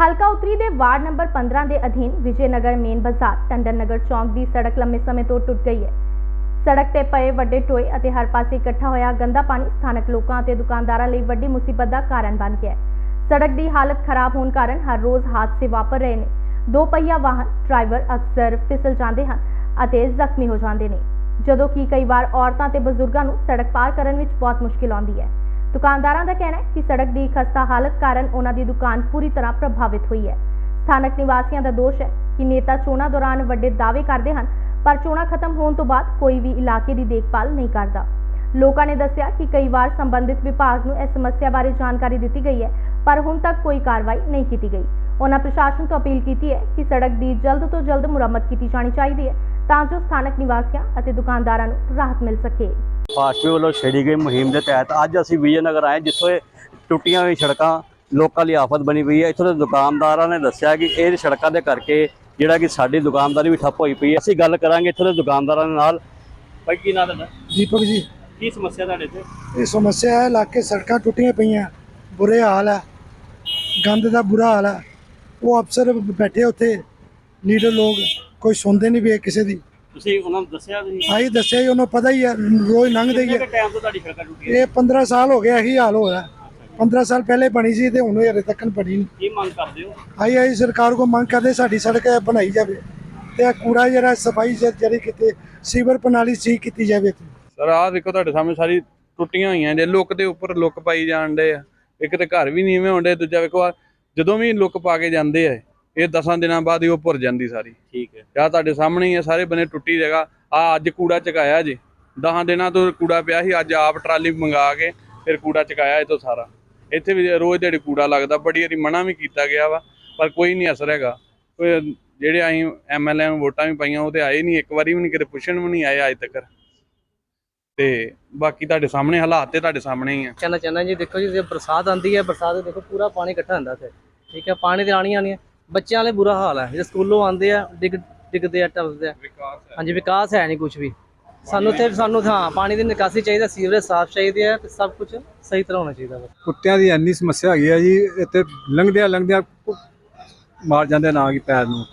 ਹਲਕਾ ਉਤਰੀ ਦੇ ਵਾਰਡ ਨੰਬਰ 15 ਦੇ ਅਧੀਨ ਵਿਜੇ ਨਗਰ ਮੇਨ ਬਾਜ਼ਾਰ, ਟੰਡਨ ਨਗਰ ਚੌਂਕ ਦੀ ਸੜਕ ਲੰਮੇ ਸਮੇਂ ਤੋਂ ਟੁੱਟ ਗਈ ਹੈ। ਸੜਕ ਤੇ ਪਏ ਵੱਡੇ ਟੋਏ ਅਤੇ ਹਰ ਪਾਸੇ ਇਕੱਠਾ ਹੋਇਆ ਗੰਦਾ ਪਾਣੀ ਸਥਾਨਕ ਲੋਕਾਂ ਅਤੇ ਦੁਕਾਨਦਾਰਾਂ ਲਈ ਵੱਡੀ ਮੁਸੀਬਤ ਦਾ ਕਾਰਨ ਬਣ ਗਿਆ ਹੈ। ਸੜਕ ਦੀ ਹਾਲਤ ਖਰਾਬ ਹੋਣ ਕਾਰਨ ਹਰ ਰੋਜ਼ ਹਾਦਸੇ ਵਾਪਰ ਰਹੇ ਨੇ। ਦੋ ਪਹੀਆ ਵਾਹਨ, ਡਰਾਈਵਰ ਅਕਸਰ ਫਿਸਲ ਜਾਂਦੇ ਹਨ ਅਤੇ ਜ਼ਖਮੀ ਹੋ ਜਾਂਦੇ ਨੇ। ਜਦੋਂ ਕਿ ਕਈ ਵਾਰ ਔਰਤਾਂ ਤੇ ਬਜ਼ੁਰਗਾਂ ਨੂੰ ਸੜਕ ਪਾਰ ਕਰਨ ਵਿੱਚ ਬਹੁਤ ਮੁਸ਼ਕਿਲ ਆਉਂਦੀ ਹੈ। ਦੁਕਾਨਦਾਰਾਂ ਦਾ ਕਹਿਣਾ ਹੈ ਕਿ ਸੜਕ ਦੀ ਖਸਤਾ ਹਾਲਤ ਕਾਰਨ ਉਹਨਾਂ ਦੀ ਦੁਕਾਨ ਪੂਰੀ ਤਰ੍ਹਾਂ ਪ੍ਰਭਾਵਿਤ ਹੋਈ ਹੈ। ਸਥਾਨਕ ਨਿਵਾਸੀਆਂ ਦਾ ਦੋਸ਼ ਹੈ ਕਿ ਨੇਤਾ ਚੋਣਾਂ ਦੌਰਾਨ ਵੱਡੇ ਦਾਅਵੇ ਕਰਦੇ ਹਨ, ਪਰ ਚੋਣਾਂ ਖਤਮ ਹੋਣ ਤੋਂ ਬਾਅਦ ਕੋਈ ਵੀ ਇਲਾਕੇ ਦੀ ਦੇਖਭਾਲ ਨਹੀਂ ਕਰਦਾ। ਲੋਕਾਂ ਨੇ ਦੱਸਿਆ ਕਿ ਕਈ ਵਾਰ ਸੰਬੰਧਿਤ ਵਿਭਾਗ ਨੂੰ ਇਸ ਸਮੱਸਿਆ ਬਾਰੇ ਜਾਣਕਾਰੀ ਦਿੱਤੀ ਗਈ ਹੈ, ਪਰ ਹੁਣ ਤੱਕ ਕੋਈ ਕਾਰਵਾਈ ਨਹੀਂ ਕੀਤੀ ਗਈ। ਉਹਨਾਂ ਪ੍ਰਸ਼ਾਸਨ ਤੋਂ ਅਪੀਲ ਕੀਤੀ ਹੈ ਕਿ ਸੜਕ ਦੀ ਜਲਦ ਤੋਂ ਜਲਦ ਮੁਰੰਮਤ ਕੀਤੀ ਜਾਣੀ ਚਾਹੀਦੀ ਹੈ ਤਾਂ ਜੋ ਸਥਾਨਕ ਨਿਵਾਸੀਆਂ ਅਤੇ ਦੁਕਾਨਦਾਰਾਂ ਨੂੰ ਰਾਹਤ ਮਿਲ ਸਕੇ। ਫਾਸਟਵੇ ਵੱਲੋਂ ਛੇੜੀ ਗਈ ਮੁਹਿੰਮ ਦੇ ਤਹਿਤ ਅੱਜ ਅਸੀਂ ਵਿਜੇ ਨਗਰ ਆਏ ਜਿੱਥੋਂ ਇਹ ਟੁੱਟੀਆਂ ਹੋਈ ਸੜਕਾਂ ਲੋਕਾਂ ਲਈ ਆਫਤ ਬਣੀ ਪਈ ਹੈ। ਇੱਥੋਂ ਦੇ ਦੁਕਾਨਦਾਰਾਂ ਨੇ ਦੱਸਿਆ ਕਿ ਇਹ ਸੜਕਾਂ ਦੇ ਕਰਕੇ ਜਿਹੜਾ ਕਿ ਸਾਡੀ ਦੁਕਾਨਦਾਰੀ ਵੀ ਠੱਪ ਹੋਈ ਪਈ ਹੈ। ਅਸੀਂ ਗੱਲ ਕਰਾਂਗੇ ਇੱਥੋਂ ਦੇ ਦੁਕਾਨਦਾਰਾਂ ਦੇ ਨਾਲ। ਭਾਈ ਕੀ ਨਾਮ ਹੈ ਦੀਪਕ ਜੀ। ਕੀ ਸਮੱਸਿਆ ਤੁਹਾਡੇ ਤੇ ਇਹ ਸਮੱਸਿਆ ਹੈ ਇਲਾਕੇ ਸੜਕਾਂ ਟੁੱਟੀਆਂ ਪਈਆਂ। ਬੁਰੇ ਹਾਲ ਹੈ। ਗੰਦ ਦਾ ਬੁਰਾ ਹਾਲ ਹੈ। ਉਹ ਅਫਸਰ ਬੈਠੇ ਉੱਥੇ ਲੀਡਰ ਲੋਕ। ਕੋਈ ਸੁਣਦੇ ਨਹੀਂ ਵੇ ਕਿਸੇ ਦੀ। ਤੁਸੀਂ ਉਹਨਾਂ ਨੂੰ ਦੱਸਿਆ ਤੁਸੀਂ ਆਈ ਦੱਸਿਆ ਹੀ ਉਹਨੂੰ ਪਤਾ ਹੀ ਹੈ ਰੋਜ਼ ਲੰਘਦੇ ਹੀ ਕਿੰਨੇ ਹੈ ਕੁ ਟਾਈਮ ਤੋਂ ਤੁਹਾਡੀ ਸੜਕਾਂ ਟੁੱਟੀਆਂ? ਇਹ 15 ਸਾਲ ਹੋ ਗਿਆ ਇਹੀ ਹਾਲ ਹੋਇਆ 15 ਸਾਲ ਪਹਿਲੇ ਬਣੀ ਸੀ ਤੇ ਹੁਣ ਹਰੇ ਤੱਕ ਬਣੀ ਨਹੀਂ। ਕੀ ਮੰਗ ਕਰਦੇ ਹੋ? ਆਈ ਆਈ ਸਰਕਾਰ ਕੋ ਮੰਗ ਕਰਦੇ ਸਾਡੀ ਸੜਕ ਹੈ ਬਣਾਈ ਜਾਵੇ ਤੇ ਇਹ ਕੂੜਾ ਜਿਹੜਾ ਸਫ਼ਾਈ ਜਿਹੜੀ ਕਿਤੇ ਸੀਵਰ ਪ੍ਰਣਾਲੀ ਠੀਕ ਕੀਤੀ ਜਾਵੇ ਇੱਥੇ। ਸਰ ਆਹ ਦੇਖੋ ਤੁਹਾਡੇ ਸਾਹਮਣੇ ਸਾਰੀ ਟੁੱਟੀਆਂ ਹੋਈਆਂ ਜੇ ਲੁੱਕ ਦੇ ਉੱਪਰ ਲੁੱਕ ਪਾਈ ਜਾਣ ਡੇ ਆ। ਇੱਕ ਤੇ ਘਰ ਵੀ ਨੀਵੇਂ ਹੁੰਦੇ ਦੂਜਾ ਵੇਖੋ ਆਹ ਜਦੋਂ ਵੀ ਲੁੱਕ ਪਾ ਕੇ ਜਾਂਦੇ ਆ ਇਹ। 10 ਦਿਨਾਂ ਬਾਅਦ ਹੀ ਉਹ ਭੁਰ ਜਾਂਦੀ ਸਾਰੀ। ਠੀਕ ਹੈ। ਆ ਤੁਹਾਡੇ ਸਾਹਮਣੇ ਹੀ ਸਾਰੇ ਬੰਨੇ ਟੁੱਟੀ ਜਗ੍ਹਾ ਆ ਅੱਜ ਕੂੜਾ ਚਕਾਇਆ ਜੇ। 10 ਦਿਨਾਂ ਤੋਂ ਕੂੜਾ ਪਿਆ ਸੀ ਅੱਜ ਆਪ ਟਰਾਲੀ ਮੰਗਾ ਕੇ ਫਿਰ ਕੂੜਾ ਚਕਾਇਆ ਇਹ ਤੋਂ ਸਾਰਾ। ਇੱਥੇ ਵੀ ਰੋਜ਼ ਦਿਹਾੜੀ ਕੂੜਾ ਲੱਗਦਾ ਬੜੀ ਵਾਰੀ ਮਨਾ ਵੀ ਕੀਤਾ ਗਿਆ ਵਾ ਪਰ ਕੋਈ ਨਹੀਂ ਅਸਰ ਹੈਗਾ। ਕੋਈ ਜਿਹੜੇ ਅਸੀਂ ਐਮਐਲਏ ਨੂੰ ਵੋਟਾਂ ਵੀ ਪਾਈਆਂ ਉਹ ਤੇ ਆਏ ਨਹੀਂ ਇੱਕ ਵਾਰੀ ਵੀ ਨਹੀਂ ਕਿਤੇ ਪੁੱਛਣ ਵੀ ਨਹੀਂ ਆਏ ਅੱਜ ਤੱਕ। ਤੇ ਬਾਕੀ ਤੁਹਾਡੇ ਸਾਹਮਣੇ ਹਾਲਾਤ ਤੇ ਤੁਹਾਡੇ ਸਾਹਮਣੇ ਹੀ ਆ। ਕਹਿਣਾ ਚਾਹੁੰਦਾ ਜੀ ਦੇਖੋ ਜੀ ਜੇ ਬਰਸਾਤ ਆਂਦੀ ਹੈ ਬਰਸਾਤ ਦੇਖੋ ਪੂਰਾ ਪਾਣੀ ਇਕੱਠਾ ਹੁੰਦਾ ਇੱਥੇ। ਠੀਕ ਹੈ ਪਾਣੀ ਤੇ ਆਣੀ ਆਣੀ ਹੈ। ਬੱਚਿਆਂ ਵਾਲੇ ਬੁਰਾ ਹਾਲ ਹੈ ਜੇ ਸਕੂਲੋਂ ਆਉਂਦੇ ਆ ਡਿੱਗ ਡਿੱਗਦੇ ਆ ਟੱਪਦੇ ਆ। ਹੈ। ਹਾਂਜੀ ਵਿਕਾਸ ਹੈ ਨਹੀਂ ਕੁਝ ਵੀ। ਸਾਨੂੰ ਤੇ ਸਾਨੂੰ ਹਾਂ ਪਾਣੀ ਦੀ ਨਿਕਾਸੀ ਚਾਹੀਦਾ ਸੀਵਰੇਜ ਸਾਫ਼ ਚਾਹੀਦੇ ਆ ਤੇ ਸਭ ਕੁਝ ਸਹੀ ਤਰ੍ਹਾਂ ਹੋਣਾ ਚਾਹੀਦਾ ਬਸ ਕੁੱਤਿਆਂ ਦੀ ਇੰਨੀ ਸਮੱਸਿਆ ਹੈਗੀ ਆ ਜੀ ਇੱਥੇ ਲੰਘਦਿਆਂ ਲੰਘਦਿਆਂ ਮਾਰ ਜਾਂਦੇ ਨਾ ਕੀ ਪੈਰ ਨੂੰ।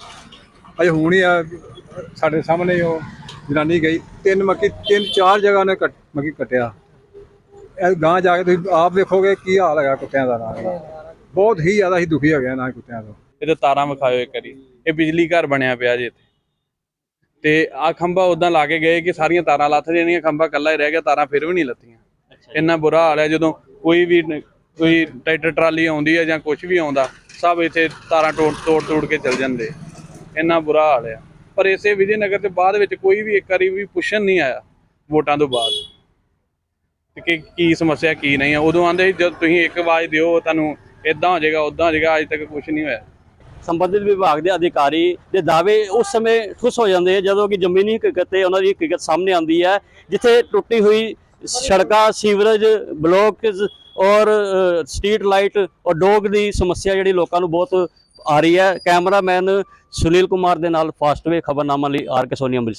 ਅਜੇ ਹੁਣ ਹੀ ਆ ਸਾਡੇ ਸਾਹਮਣੇ ਹੀ ਉਹ ਜਨਾਨੀ ਗਈ ਤਿੰਨ ਮੱਕੀ ਤਿੰਨ ਚਾਰ ਜਗ੍ਹਾ ਨੇ ਕੱਟ ਮੱਕੀ ਕੱਟਿਆ। ਇਹ ਗਾਂ ਜਾ ਕੇ ਤੁਸੀਂ ਆਪ ਵੇਖੋਗੇ ਕੀ ਹਾਲ ਹੈਗਾ ਕੁੱਤਿਆਂ ਦਾ ਨਾਲ ਬਹੁਤ ਹੀ ਜ਼ਿਆਦਾ ਹੀ ਦੁਖੀ ਹੋ ਗਿਆ ਨਾ ਕੁੱਤਿਆਂ ਤੋਂ। ਇਹਦੇ ਤਾਰਾਂ ਵਿਖਾਇਓ ਇੱਕ ਵਾਰੀ। ਇਹ ਬਿਜਲੀ ਘਰ ਬਣਿਆ ਪਿਆ ਜੇ ਇੱਥੇ। ਤੇ ਆ ਖੰਭਾ ਉਦਾਂ ਲਾ ਕੇ ਗਏ ਕਿ ਸਾਰੀਆਂ ਤਾਰਾਂ ਲੱਥ ਜਾਣੀਆਂ ਖੰਭਾ ਕੱਲਾ ਹੀ ਰਹਿ ਗਿਆ ਤਾਰਾਂ ਫਿਰ ਵੀ ਨਹੀਂ ਲੱਥੀਆਂ। ਇੰਨਾ ਬੁਰਾ ਹਾਲ ਹੈ ਜਦੋਂ ਕੋਈ ਵੀ ਕੋਈ ਟਰੈਕਟਰ ਟਰਾਲੀ ਆਉਂਦੀ ਹੈ ਜਾਂ ਕੁਝ ਵੀ ਆਉਂਦਾ ਸਭ ਇੱਥੇ ਤਾਰਾਂ ਤੋੜ ਤੋੜ ਤੋੜ ਕੇ ਚਲ ਜਾਂਦੇ। ਇੰਨਾ ਬੁਰਾ ਹਾਲ ਹੈ। ਪਰ ਇਸੇ ਵਿਜੇ ਨਗਰ ਦੇ ਬਾਅਦ ਵਿੱਚ ਕੋਈ ਵੀ ਇੱਕ ਵਾਰੀ ਵੀ ਪੁੱਛਣ ਨਹੀਂ ਆਇਆ ਵੋਟਾਂ ਤੋਂ ਬਾਅਦ। ਤੇ ਕਿ ਕੀ ਸਮੱਸਿਆ ਕੀ ਨਹੀਂ ਹੈ ਉਦੋਂ ਆਂਦੇ ਜਦ ਤੁਸੀਂ ਇੱਕ ਆਵਾਜ਼ ਦਿਓ ਤੁਹਾਨੂੰ ਇਦਾਂ ਹੋ ਜਾਏਗਾ ਉਦਾਂ ਹੋ ਜਾਏਗਾ ਅੱਜ ਤੱਕ ਕੁਝ ਨਹੀਂ ਹੋਇਆ। ਸੰਬੰਧਿਤ ਵਿਭਾਗ ਦੇ ਅਧਿਕਾਰੀ ਦੇ ਦਾਅਵੇ ਉਸ ਸਮੇਂ ਠੁੱਸ ਹੋ ਜਾਂਦੇ ਆ ਜਦੋਂ ਕਿ ਜ਼ਮੀਨੀ ਹਕੀਕਤ ਤੇ ਉਹਨਾਂ ਦੀ ਹਕੀਕਤ ਸਾਹਮਣੇ ਆਉਂਦੀ ਹੈ, ਜਿੱਥੇ ਟੁੱਟੀ ਹੋਈ ਸੜਕਾਂ, ਸੀਵਰੇਜ, ਬਲੋਕਸ ਔਰ ਸਟਰੀਟ ਲਾਈਟ ਔਰ ਡੋਗ ਦੀ ਸਮੱਸਿਆ ਜਿਹੜੀ ਲੋਕਾਂ ਨੂੰ ਬਹੁਤ ਆ ਰਹੀ ਹੈ। ਕੈਮਰਾਮੈਨ ਸੁਨੀਲ ਕੁਮਾਰ ਦੇ ਨਾਲ ਫਾਸਟਵੇ ਖਬਰਨਾਮਾ ਲਈ ਆਰ ਕੇ ਸੋਨੀ ਅੰਮ੍ਰਿਤਸਰ।